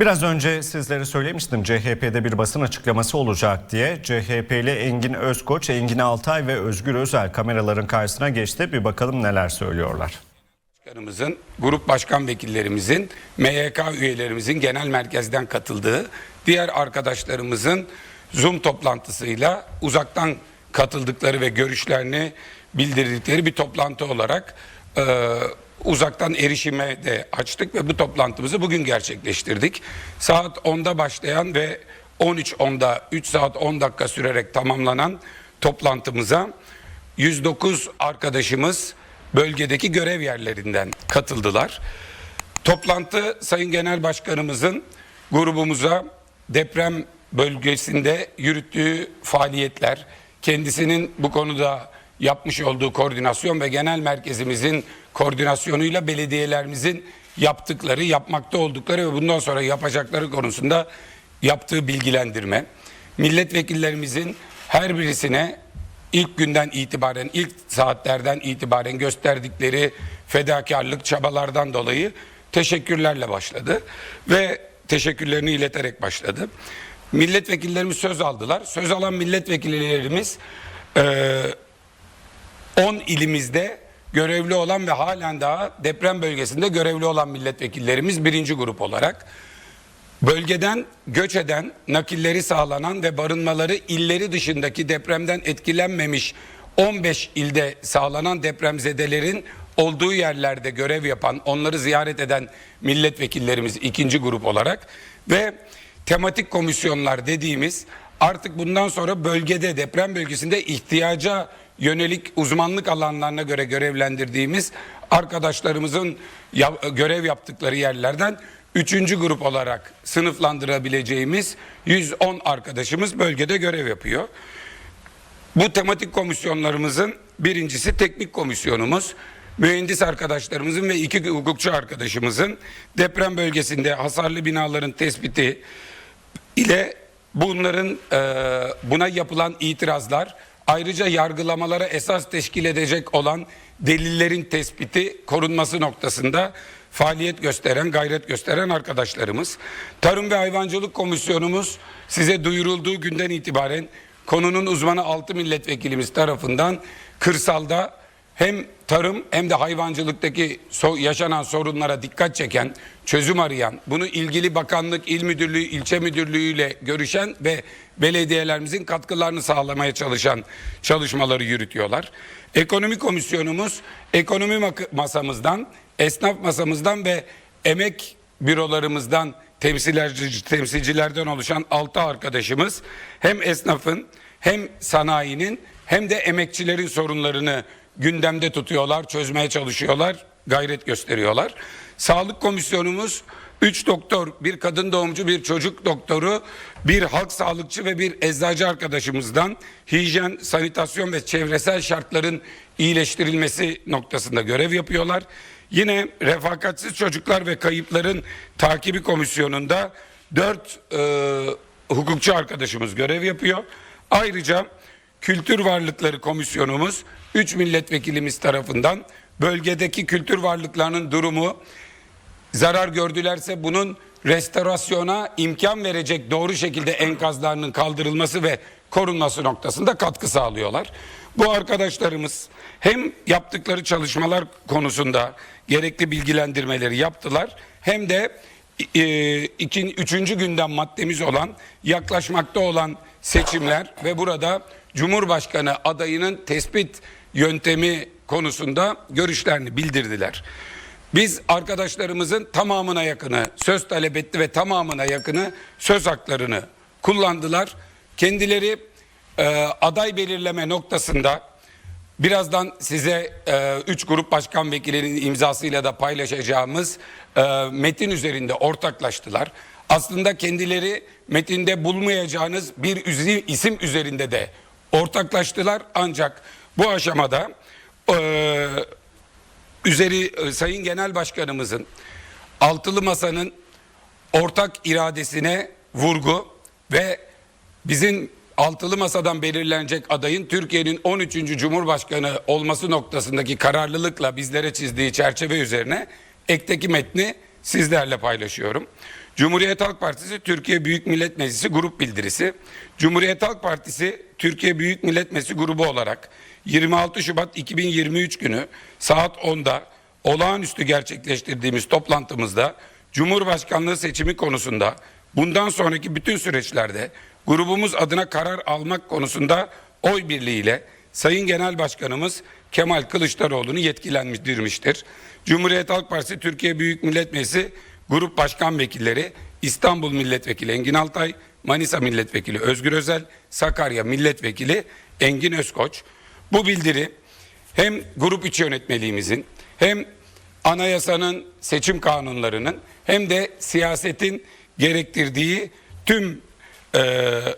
Biraz önce sizlere söylemiştim CHP'de bir basın açıklaması olacak diye. CHP'li Engin Özkoç, Engin Altay ve Özgür Özel kameraların karşısına geçti. Bir bakalım neler söylüyorlar. Başkanımızın, grup başkan vekillerimizin, MYK üyelerimizin genel merkezden katıldığı, diğer arkadaşlarımızın Zoom toplantısıyla uzaktan katıldıkları ve görüşlerini bildirdikleri bir toplantı olarak e, uzaktan erişime de açtık ve bu toplantımızı bugün gerçekleştirdik. Saat 10'da başlayan ve 13.10'da 3 saat 10 dakika sürerek tamamlanan toplantımıza 109 arkadaşımız bölgedeki görev yerlerinden katıldılar. Toplantı Sayın Genel Başkanımızın grubumuza deprem bölgesinde yürüttüğü faaliyetler, kendisinin bu konuda yapmış olduğu koordinasyon ve genel merkezimizin koordinasyonuyla belediyelerimizin yaptıkları, yapmakta oldukları ve bundan sonra yapacakları konusunda yaptığı bilgilendirme, milletvekillerimizin her birisine ilk günden itibaren, ilk saatlerden itibaren gösterdikleri fedakarlık, çabalardan dolayı teşekkürlerle başladı ve teşekkürlerini ileterek başladı. Milletvekillerimiz söz aldılar. Söz alan milletvekillerimiz eee 10 ilimizde görevli olan ve halen daha deprem bölgesinde görevli olan milletvekillerimiz birinci grup olarak bölgeden göç eden, nakilleri sağlanan ve barınmaları illeri dışındaki depremden etkilenmemiş 15 ilde sağlanan depremzedelerin olduğu yerlerde görev yapan, onları ziyaret eden milletvekillerimiz ikinci grup olarak ve tematik komisyonlar dediğimiz artık bundan sonra bölgede deprem bölgesinde ihtiyaca yönelik uzmanlık alanlarına göre görevlendirdiğimiz arkadaşlarımızın görev yaptıkları yerlerden üçüncü grup olarak sınıflandırabileceğimiz 110 arkadaşımız bölgede görev yapıyor. Bu tematik komisyonlarımızın birincisi teknik komisyonumuz. Mühendis arkadaşlarımızın ve iki hukukçu arkadaşımızın deprem bölgesinde hasarlı binaların tespiti ile bunların e, buna yapılan itirazlar ayrıca yargılamalara esas teşkil edecek olan delillerin tespiti korunması noktasında faaliyet gösteren, gayret gösteren arkadaşlarımız. Tarım ve Hayvancılık Komisyonumuz size duyurulduğu günden itibaren konunun uzmanı 6 milletvekilimiz tarafından kırsalda hem tarım hem de hayvancılıktaki so- yaşanan sorunlara dikkat çeken, çözüm arayan, bunu ilgili bakanlık, il müdürlüğü, ilçe müdürlüğüyle görüşen ve belediyelerimizin katkılarını sağlamaya çalışan çalışmaları yürütüyorlar. Ekonomi komisyonumuz ekonomi masamızdan, esnaf masamızdan ve emek bürolarımızdan temsilciler, temsilcilerden oluşan 6 arkadaşımız hem esnafın hem sanayinin hem de emekçilerin sorunlarını gündemde tutuyorlar, çözmeye çalışıyorlar, gayret gösteriyorlar. Sağlık komisyonumuz 3 doktor, bir kadın doğumcu, bir çocuk doktoru, bir halk sağlıkçı ve bir eczacı arkadaşımızdan hijyen, sanitasyon ve çevresel şartların iyileştirilmesi noktasında görev yapıyorlar. Yine refakatsiz çocuklar ve kayıpların takibi komisyonunda 4 hukukçu arkadaşımız görev yapıyor. Ayrıca Kültür Varlıkları Komisyonumuz 3 milletvekilimiz tarafından bölgedeki kültür varlıklarının durumu zarar gördülerse bunun restorasyona imkan verecek doğru şekilde enkazlarının kaldırılması ve korunması noktasında katkı sağlıyorlar. Bu arkadaşlarımız hem yaptıkları çalışmalar konusunda gerekli bilgilendirmeleri yaptılar hem de e, iki, üçüncü gündem maddemiz olan yaklaşmakta olan seçimler ve burada Cumhurbaşkanı adayının tespit yöntemi konusunda görüşlerini bildirdiler. Biz arkadaşlarımızın tamamına yakını söz talep etti ve tamamına yakını söz haklarını kullandılar. Kendileri e, aday belirleme noktasında birazdan size e, üç grup başkan vekilinin imzasıyla da paylaşacağımız e, metin üzerinde ortaklaştılar. Aslında kendileri metinde bulmayacağınız bir isim üzerinde de ortaklaştılar ancak bu aşamada e, üzeri e, Sayın Genel Başkanımızın altılı masanın ortak iradesine vurgu ve bizim altılı masadan belirlenecek adayın Türkiye'nin 13. Cumhurbaşkanı olması noktasındaki kararlılıkla bizlere çizdiği çerçeve üzerine ekteki metni sizlerle paylaşıyorum. Cumhuriyet Halk Partisi Türkiye Büyük Millet Meclisi grup bildirisi. Cumhuriyet Halk Partisi Türkiye Büyük Millet Meclisi grubu olarak 26 Şubat 2023 günü saat 10'da olağanüstü gerçekleştirdiğimiz toplantımızda Cumhurbaşkanlığı seçimi konusunda bundan sonraki bütün süreçlerde grubumuz adına karar almak konusunda oy birliğiyle Sayın Genel Başkanımız Kemal Kılıçdaroğlu'nu yetkilendirmiştir. Cumhuriyet Halk Partisi Türkiye Büyük Millet Meclisi Grup Başkan Vekilleri İstanbul Milletvekili Engin Altay, Manisa Milletvekili Özgür Özel, Sakarya Milletvekili Engin Özkoç. Bu bildiri hem grup içi yönetmeliğimizin hem anayasanın seçim kanunlarının hem de siyasetin gerektirdiği tüm eee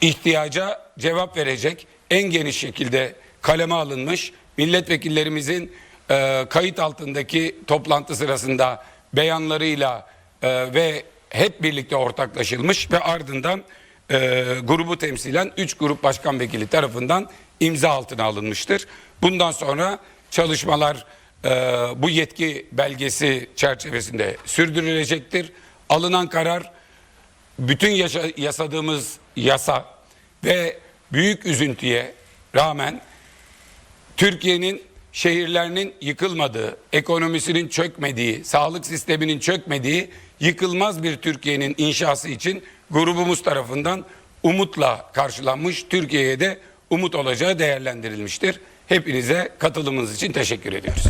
ihtiyaca cevap verecek en geniş şekilde kaleme alınmış milletvekillerimizin e, kayıt altındaki toplantı sırasında beyanlarıyla e, ve hep birlikte ortaklaşılmış ve ardından e, grubu temsilen 3 grup başkan vekili tarafından imza altına alınmıştır. Bundan sonra çalışmalar e, bu yetki belgesi çerçevesinde sürdürülecektir. Alınan karar bütün yaşa, yasadığımız yasa ve büyük üzüntüye rağmen Türkiye'nin şehirlerinin yıkılmadığı, ekonomisinin çökmediği, sağlık sisteminin çökmediği, yıkılmaz bir Türkiye'nin inşası için grubumuz tarafından umutla karşılanmış, Türkiye'ye de umut olacağı değerlendirilmiştir. Hepinize katılımınız için teşekkür ediyoruz.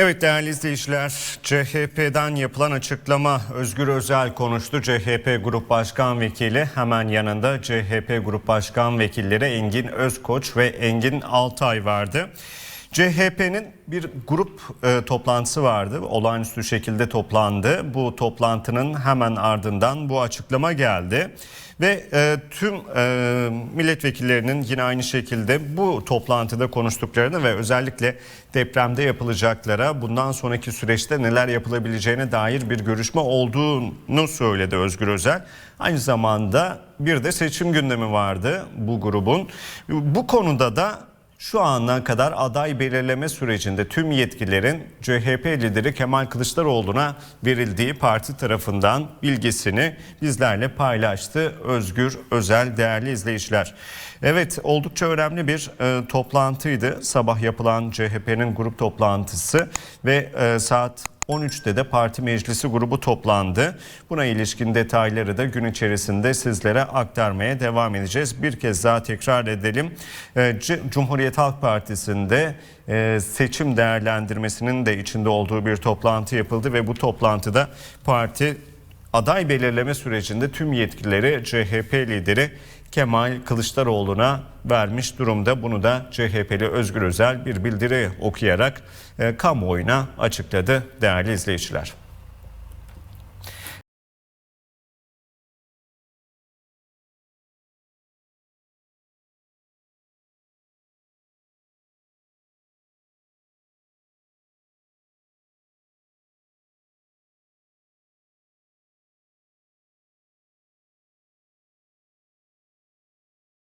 Evet değerli izleyiciler, CHP'den yapılan açıklama Özgür Özel konuştu. CHP Grup Başkan Vekili hemen yanında CHP Grup Başkan Vekilleri Engin Özkoç ve Engin Altay vardı. CHP'nin bir grup e, toplantısı vardı. Olağanüstü şekilde toplandı. Bu toplantının hemen ardından bu açıklama geldi. Ve e, tüm e, milletvekillerinin yine aynı şekilde bu toplantıda konuştuklarını ve özellikle depremde yapılacaklara bundan sonraki süreçte neler yapılabileceğine dair bir görüşme olduğunu söyledi Özgür Özel. Aynı zamanda bir de seçim gündemi vardı bu grubun. Bu konuda da şu ana kadar aday belirleme sürecinde tüm yetkilerin CHP lideri Kemal Kılıçdaroğlu'na verildiği parti tarafından bilgisini bizlerle paylaştı Özgür Özel değerli izleyiciler. Evet oldukça önemli bir e, toplantıydı sabah yapılan CHP'nin grup toplantısı ve e, saat 13'te de parti meclisi grubu toplandı. Buna ilişkin detayları da gün içerisinde sizlere aktarmaya devam edeceğiz. Bir kez daha tekrar edelim. Ee, Cumhuriyet Halk Partisi'nde e, seçim değerlendirmesinin de içinde olduğu bir toplantı yapıldı ve bu toplantıda parti aday belirleme sürecinde tüm yetkileri CHP lideri Kemal Kılıçdaroğlu'na vermiş durumda. Bunu da CHP'li Özgür Özel bir bildiri okuyarak e, kamuoyuna açıkladı değerli izleyiciler.